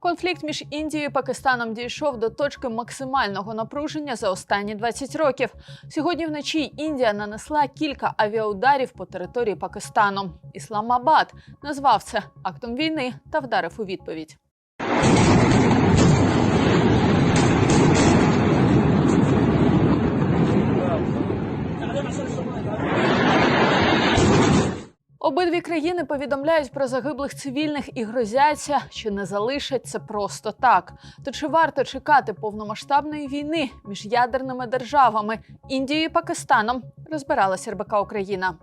Конфлікт між Індією і Пакистаном дійшов до точки максимального напруження за останні 20 років. Сьогодні вночі Індія нанесла кілька авіаударів по території Пакистану. Ісламабад назвав це актом війни та вдарив у відповідь. Обидві країни повідомляють про загиблих цивільних і грозяться, що не залишать це просто так. То чи варто чекати повномасштабної війни між ядерними державами Індією і Пакистаном? Розбиралася РБК Україна.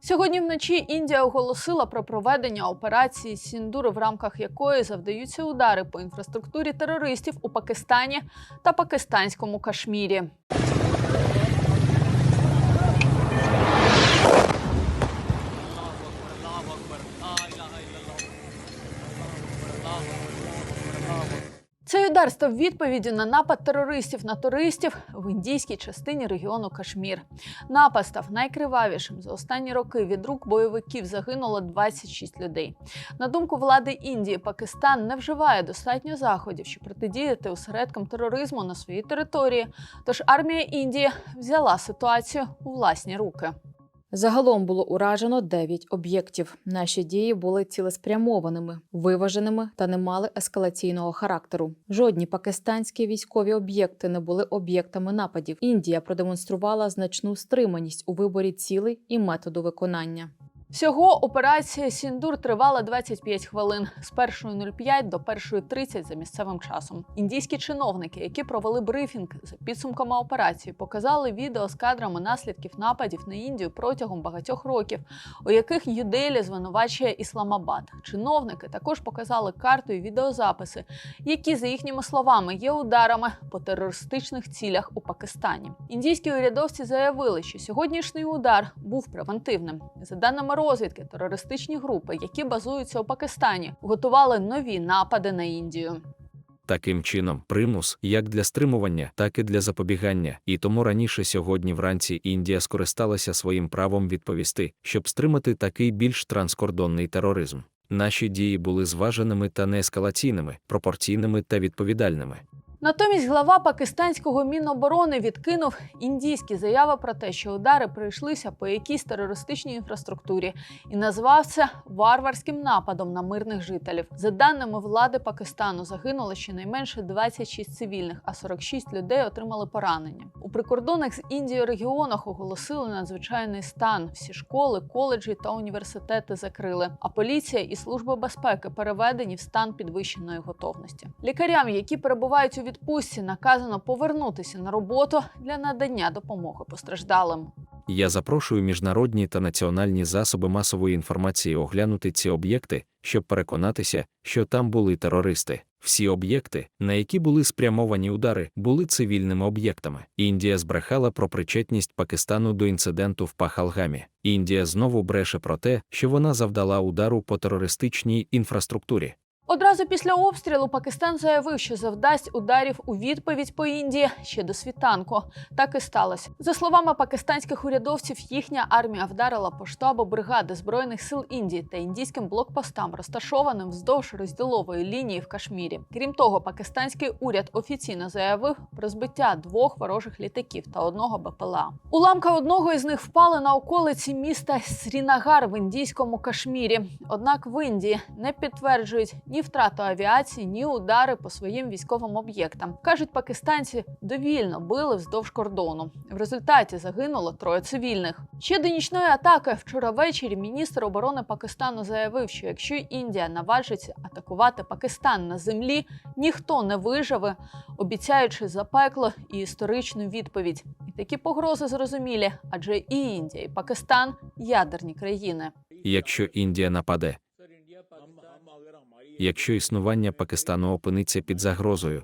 Сьогодні вночі Індія оголосила про проведення операції Сіндур, в рамках якої завдаються удари по інфраструктурі терористів у Пакистані та пакистанському Кашмірі. Цей удар став відповіддю на напад терористів на туристів в індійській частині регіону Кашмір. Напад став найкривавішим за останні роки. Від рук бойовиків загинуло 26 людей. На думку влади Індії, Пакистан не вживає достатньо заходів, щоб протидіяти осередкам тероризму на своїй території. Тож армія Індії взяла ситуацію у власні руки. Загалом було уражено 9 об'єктів. Наші дії були цілеспрямованими, виваженими та не мали ескалаційного характеру. Жодні пакистанські військові об'єкти не були об'єктами нападів. Індія продемонструвала значну стриманість у виборі цілей і методу виконання. Всього операція Сіндур тривала 25 хвилин з 1.05 до 1.30 за місцевим часом. Індійські чиновники, які провели брифінг за підсумками операції, показали відео з кадрами наслідків нападів на Індію протягом багатьох років, у яких Юделі звинувачує Ісламабад. Чиновники також показали карту і відеозаписи, які, за їхніми словами, є ударами по терористичних цілях у Пакистані. Індійські урядовці заявили, що сьогоднішній удар був превентивним. За даними розвідки, терористичні групи, які базуються у Пакистані, готували нові напади на Індію. Таким чином, примус як для стримування, так і для запобігання. І тому раніше сьогодні вранці Індія скористалася своїм правом відповісти, щоб стримати такий більш транскордонний тероризм. Наші дії були зваженими та неескалаційними, пропорційними та відповідальними. Натомість глава пакистанського міноборони відкинув індійські заяви про те, що удари прийшлися по якійсь терористичній інфраструктурі, і назвав це варварським нападом на мирних жителів. За даними влади Пакистану, загинуло щонайменше 26 цивільних, а 46 людей отримали поранення. У прикордонних з Індією регіонах оголосили надзвичайний стан. Всі школи, коледжі та університети закрили. А поліція і служба безпеки переведені в стан підвищеної готовності. Лікарям, які перебувають у відпустці, наказано повернутися на роботу для надання допомоги постраждалим. Я запрошую міжнародні та національні засоби масової інформації оглянути ці об'єкти, щоб переконатися, що там були терористи. Всі об'єкти, на які були спрямовані удари, були цивільними об'єктами. Індія збрехала про причетність Пакистану до інциденту в Пахалгамі. Індія знову бреше про те, що вона завдала удару по терористичній інфраструктурі. Одразу після обстрілу Пакистан заявив, що завдасть ударів у відповідь по Індії ще до світанку. Так і сталося. За словами пакистанських урядовців, їхня армія вдарила по штабу бригади збройних сил Індії та індійським блокпостам, розташованим вздовж розділової лінії в Кашмірі. Крім того, пакистанський уряд офіційно заявив про збиття двох ворожих літаків та одного БПЛА. Уламка одного із них впали на околиці міста Срінагар в індійському Кашмірі. Однак в Індії не підтверджують ні втрату авіації, ні удари по своїм військовим об'єктам. кажуть, пакистанці довільно били вздовж кордону. В результаті загинуло троє цивільних. Ще до нічної атаки вчора ввечері міністр оборони Пакистану заявив, що якщо Індія наважиться атакувати Пакистан на землі, ніхто не виживе, обіцяючи запекло і історичну відповідь. І такі погрози зрозумілі, адже і Індія, і Пакистан ядерні країни. Якщо Індія нападе, якщо існування Пакистану опиниться під загрозою,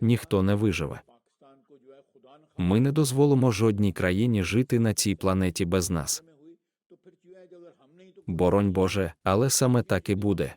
ніхто не виживе. Ми не дозволимо жодній країні жити на цій планеті без нас. Боронь Боже, але саме так і буде.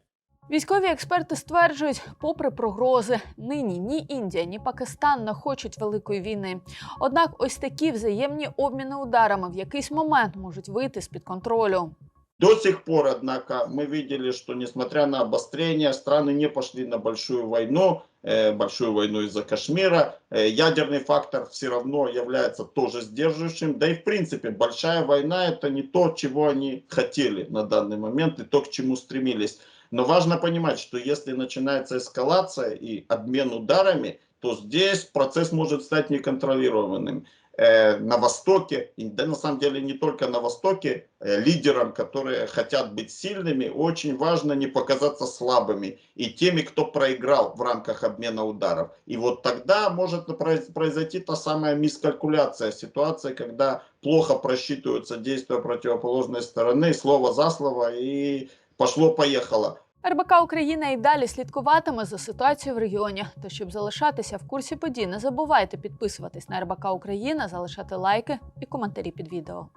Військові експерти стверджують, попри прогрози, нині ні Індія, ні Пакистан не хочуть великої війни. Однак, ось такі взаємні обміни ударами в якийсь момент можуть вийти з під контролю. До сих пор, однако, мы видели, что несмотря на обострение, страны не пошли на большую войну, э, большую войну из-за Кашмира. Э, ядерный фактор все равно является тоже сдерживающим. Да и в принципе, большая война это не то, чего они хотели на данный момент и то, к чему стремились. Но важно понимать, что если начинается эскалация и обмен ударами, то здесь процесс может стать неконтролируемым. Э, на Востоке, да на самом деле не только на Востоке, э, лидерам, которые хотят быть сильными, очень важно не показаться слабыми и теми, кто проиграл в рамках обмена ударов. И вот тогда может произ- произойти та самая мискалькуляция ситуации, когда плохо просчитываются действия противоположной стороны, слово за слово, и пошло-поехало. РБК Україна і далі слідкуватиме за ситуацією в регіоні. Та щоб залишатися в курсі подій, не забувайте підписуватись на РБК Україна, залишати лайки і коментарі під відео.